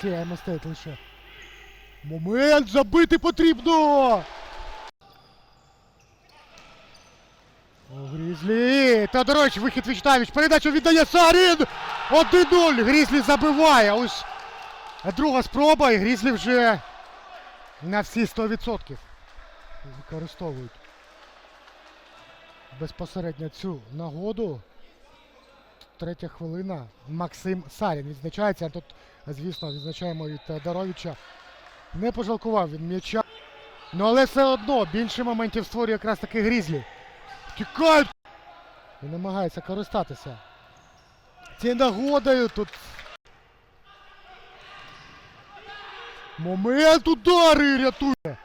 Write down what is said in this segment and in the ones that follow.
Олексія Мостейт лише. Момент забити потрібно! Грізлі! Теодорович, вихід Вічнавіч, передачу віддає Сарін! 1-0! Грізлі забиває! Ось друга спроба, і Грізлі вже на всі 100% використовують безпосередньо цю нагоду. Третя хвилина. Максим Сарін відзначається. Тут, звісно, відзначаємо і Теодоровича. Не пожалкував він м'яча. Ну але все одно більше моментів створює якраз таки Грізлі. Тікають! І намагається користатися. Цією нагодою тут. Момент удари рятує.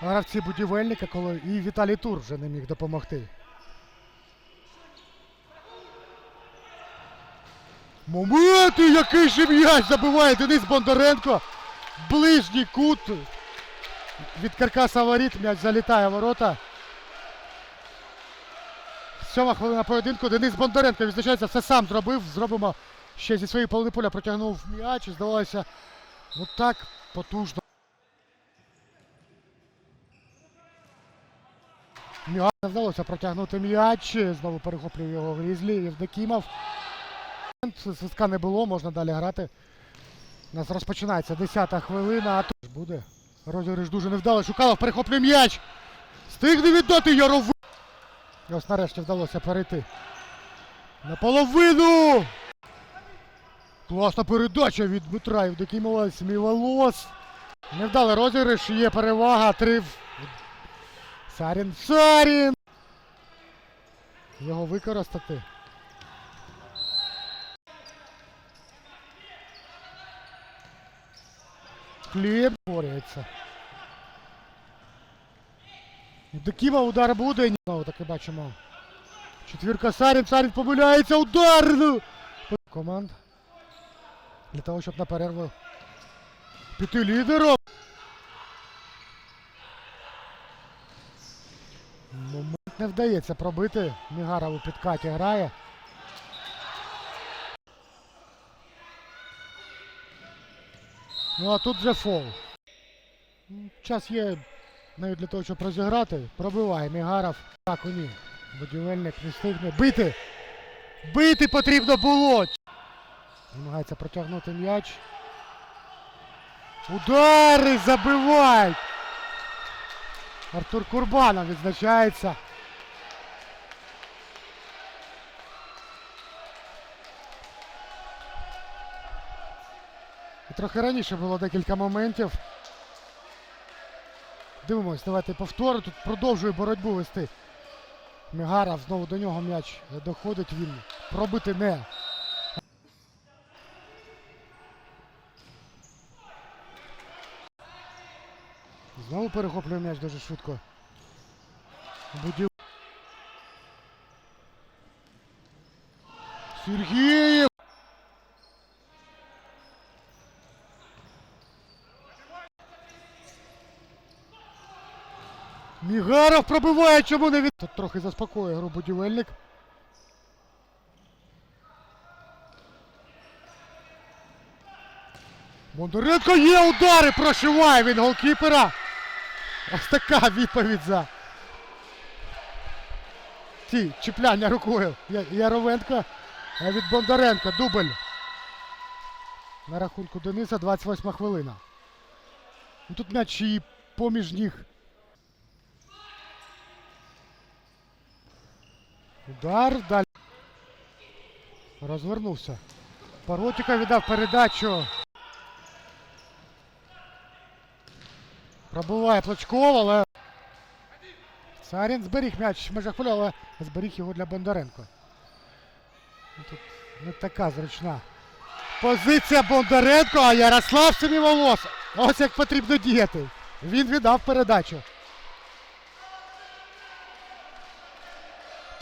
Гравці будівельника, коли і Віталій Тур вже не міг допомогти. Момент! Який же м'яч забиває Денис Бондаренко. Ближній кут. Від каркаса воріт м'яч залітає ворота. Сьома хвилина поєдинку. Денис Бондаренко відзначається, все сам зробив. Зробимо ще зі своєї половини поля протягнув м'яч. і Здавалося, ну так потужно. Не вдалося протягнути м'яч. Знову перехоплює його Грізлі. Євдокімов. Свистка не було, можна далі грати. У нас розпочинається 10-та хвилина, а тут буде. Розіграш дуже невдало. Шукалов перехоплює м'яч. Стигне віддати Ярови. І ось нарешті вдалося перейти. Наполовину! Класна передача від Дмитра Євдокімова. Смілолос. Невдалий розіграш, є перевага. Три. Сарін. Сарін! Його використати. Хліб борюється. Євдокіма удар буде. Знову таки бачимо. Четвірка Сарін. Сарін помиляється. Удар! Ну! Команд. Для того, щоб на перерву піти лідером. Момент не вдається пробити. Мігаров у підкаті грає. Ну а тут вже фол. Час є навіть для того, щоб розіграти. Пробиває Мігаров. Так, у ні. Будівельник не встигне. Бити! Бити потрібно було! Намагається протягнути м'яч. Удари забивають! Артур Курбанов відзначається. Трохи раніше було декілька моментів. Дивимось, давайте повтори. Тут продовжує боротьбу вести. Мігаров знову до нього м'яч доходить. Він пробити не. Знову перехоплює м'яч дуже швидко. Будів. Сергієв! Мігаров пробиває, чому не від... Тут трохи заспокоює гру будівельник. Бондаренко є удари, прошиває він голкіпера. Ось така відповідь за ті чіпляння рукою. Яровенко від Бондаренка. Дубль. На рахунку Дениса 28 хвилина. Ну, Тут м'яч і поміж ніг. Удар далі. Розвернувся. Паротіка віддав передачу. Пробуває Плачков, але. Сарін зберіг м'яч в але зберіг його для Бондаренко. Ну, Тут не така зручна. Позиція Бондаренко, а Ярослав Семіволос. Ось як потрібно діяти. Він віддав передачу.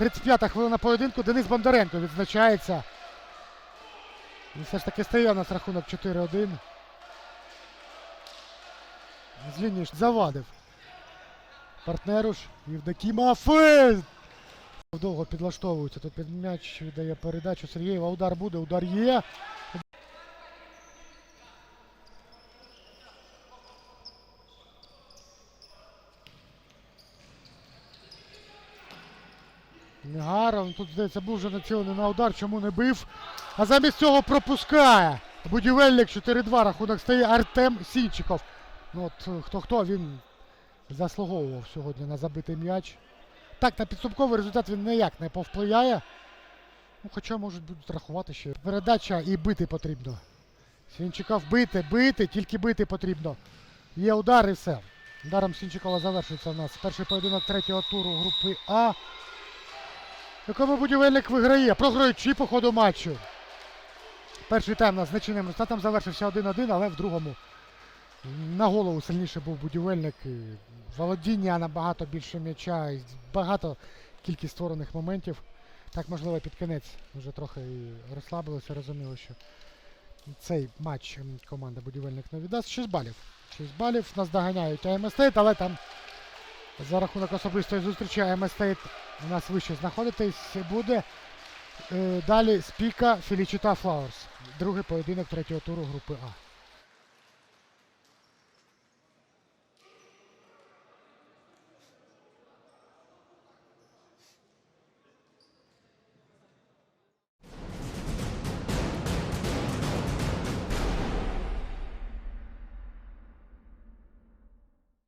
35-та хвилина поєдинку. Денис Бондаренко відзначається. І все ж таки стає у нас рахунок 4-1. З завадив. Партнеру ж Євдокімов. Е! Довго підлаштовується. Тут під м'яч віддає передачу Сергієва. Удар буде, удар є. Мігара, тут, здається, був вже націлений на удар, чому не бив. А замість цього пропускає. Будівельник 4-2 рахунок стає Артем Сінчиков. Ну от хто-хто він заслуговував сьогодні на забитий м'яч. Так, на підсумковий результат він ніяк не повпливає. Ну, хоча можуть будуть рахувати ще. Передача і бити потрібно. Сінчиков бити, бити, тільки бити потрібно. Є удар і все. Ударом Сінчикова завершується у нас перший поєдинок третього туру групи А. Якому будівельник виграє, програючи по ходу матчу. Перший тайм нас значним результатом завершився 1-1, але в другому на голову сильніше був будівельник. І володіння набагато більше м'яча, і багато кількість створених моментів. Так, можливо, під кінець вже трохи і розслабилися, розуміли, що цей матч команда будівельник не віддасть. 6 балів. 6 балів нас доганяють АМ але там за рахунок особистої зустрічі МСТ у нас вище знаходитись буде. Е, Далі Спіка, Філічита Флауерс. Другий поєдинок третього туру групи А.